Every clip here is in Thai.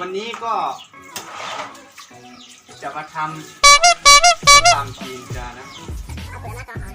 วันนี้ก็ จะมาทำตามจีนกันนะเอาเปลือกหน้าจานะ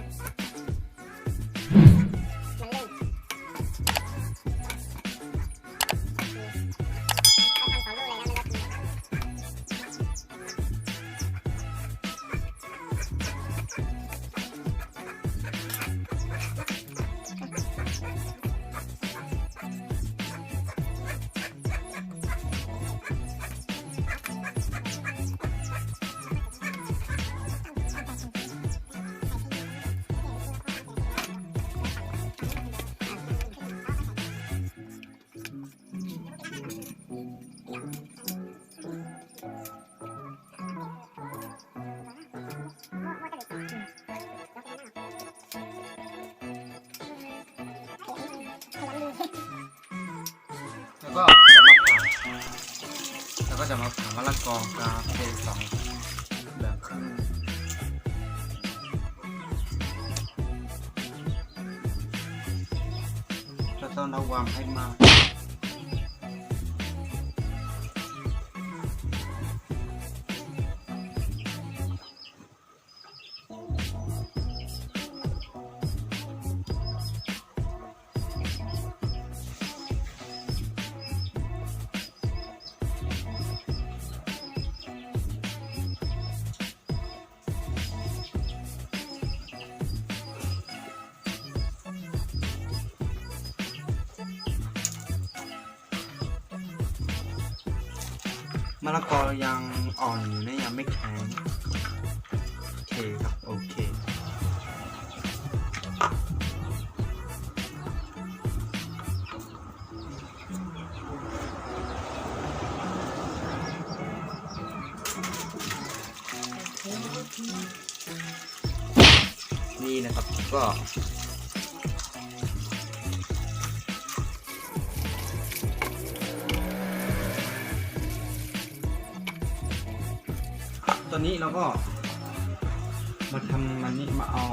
จะมาผ่ามะละกอกาเฟสองแบ่งครึ่งจะต้องระวังให้มาก มะละกอยังอ่อนอยู่นะยังไม่แข็งโอเคครับโอเคนี่นะครับก็ อนนี้เราก็มาทำมันนี้มาเอา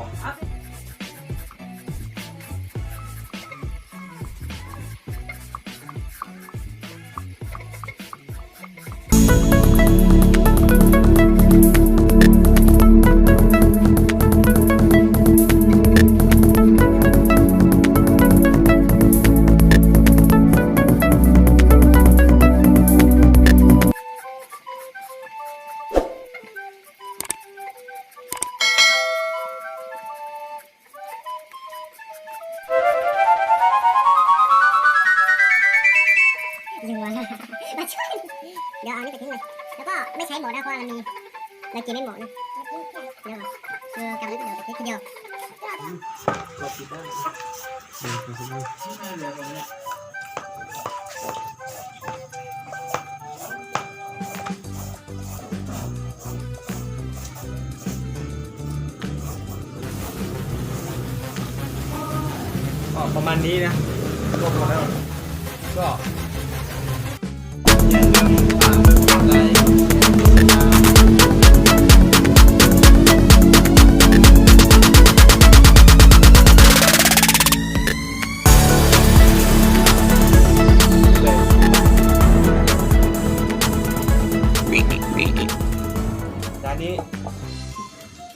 เดี๋ยวเอานี่ไปทิ้งเลย แล้วก็ไม่ใช้หมดนะเพราะว่ามันมีเรากินไม่หมดนะเดี๋ยวเออกลับมาเดี๋ยวไปทิ้งทีเดียวก็ประมาณนี้นะรวมหมดแล้วก็อย่าลืมฝากกดไลค์ จานนี้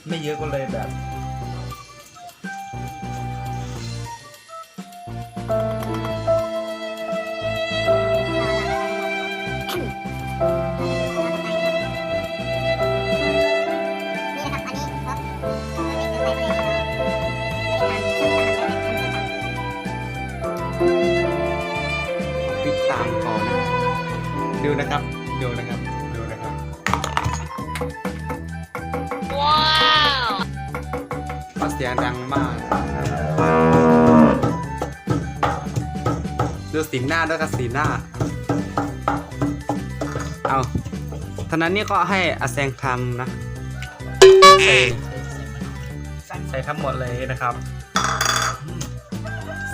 ไม่เยอะก็เลยแบบานติดตามต่อนะดูนะครับดูนะครับดูนะครับ ว้าวเสียงดังมาก ดูสีหน้าด้วยกับสีหน้า เอาท่านั้นนี่ก็ให้อาแซงทำนะ ใส่ใส่ทั้งหมดเลยนะครับ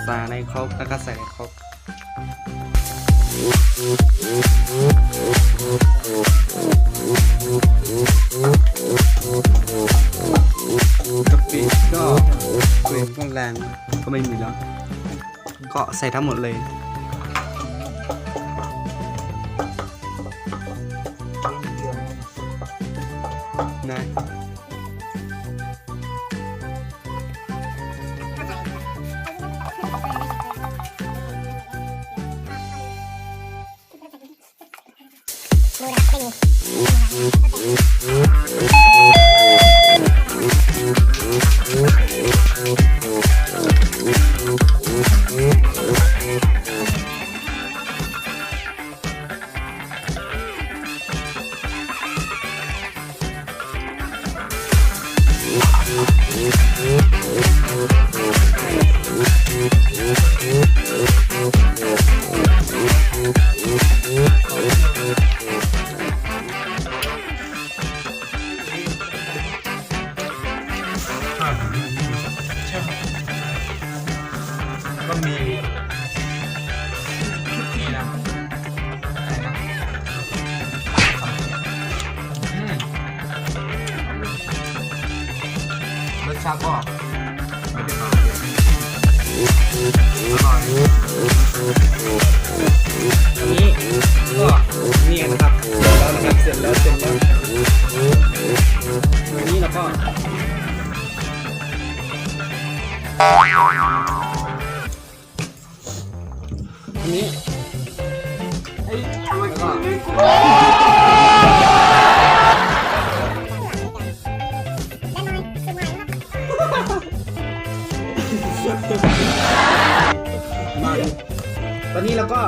ใส่ในครกแล้วก็ใส่ในครก con làng của mình mình đó cọ xảy ra một lần này. สร้าเยอะอร่อนี่ก็นี่นะครับแล้วนะครับเสร็จแล้วเสร็จแล้วอันนี้เราก็ ตอนนี้เราก็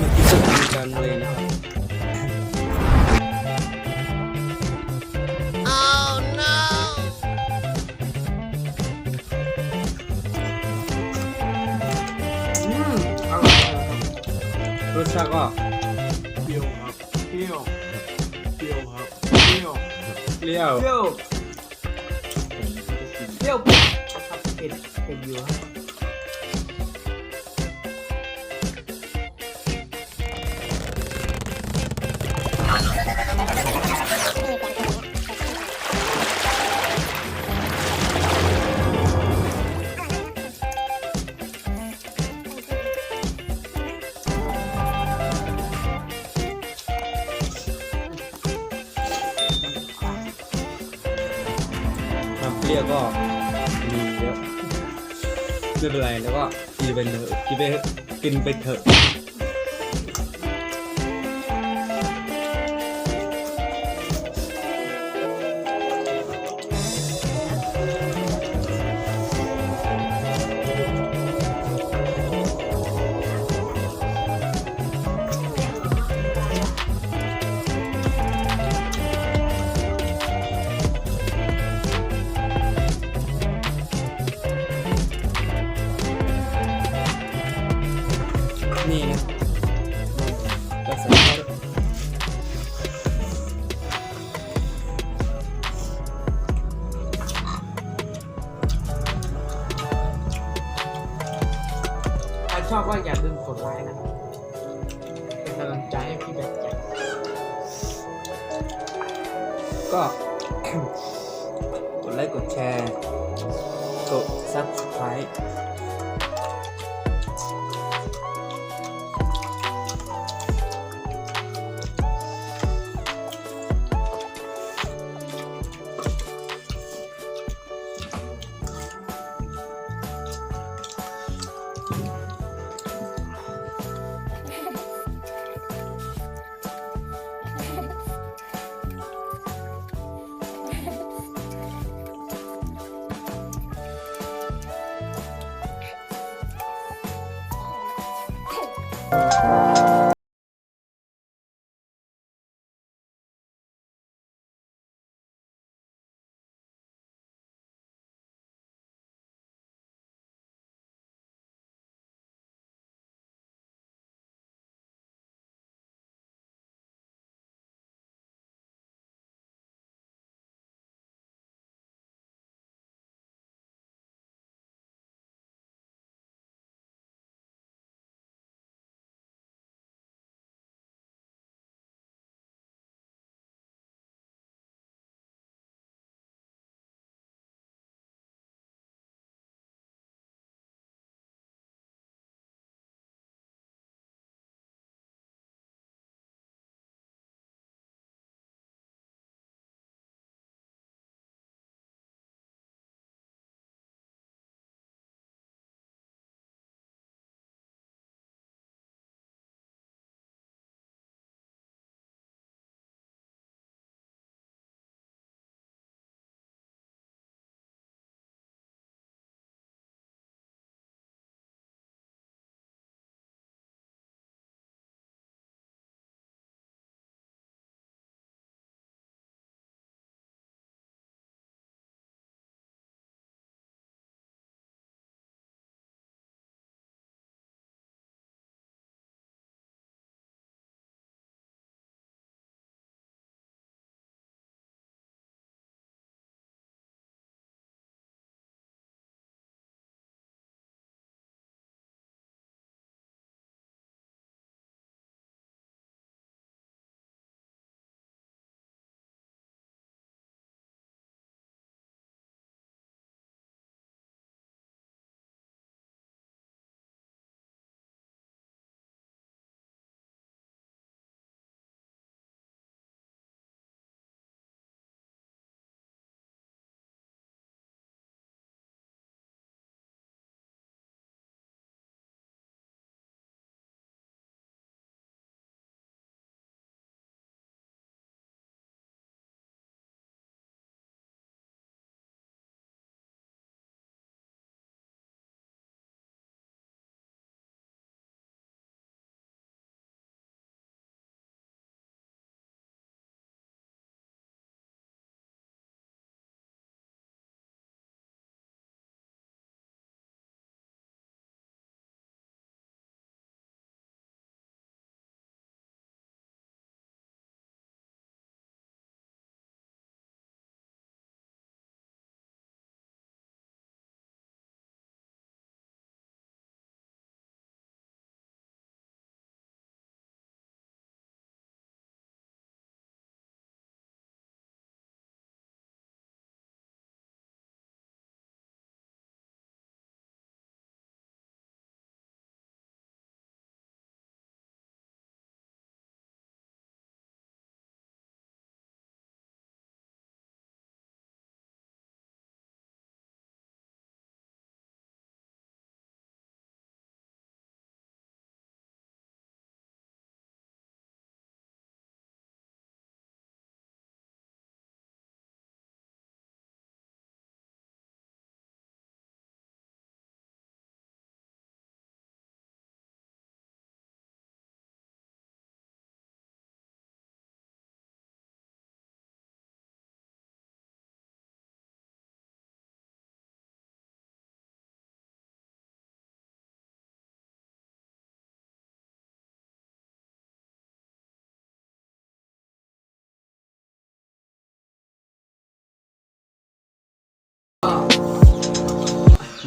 มากินส้มตำกันเลยนะครับอืมอร่อยรสชาติก็เปรี้ยวครับเปรี้ยวเปรี้ยวครับเปรี้ยวเปรี้ยว เปรี้ยว กินไปเลยกินไปกินไปเถอะ นี่นะก็ใส่าถ้าชอบก็อย่าลืมกดไลค์นะครับเป็นกำลังใจให้พี่แบบจัดก็กดไลค์กดแชร์ กด subscribe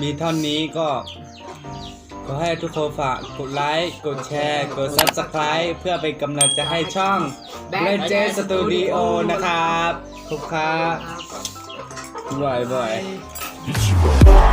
มีเท่านี้ก็ ขอให้ทุกคนฝากกดไลค์ กดแชร์ กด Subscribe เพื่อเป็นกำลังใจให้ช่องเล่นเจสตูดิโอนะครับขอบคุณครับบ่อยๆ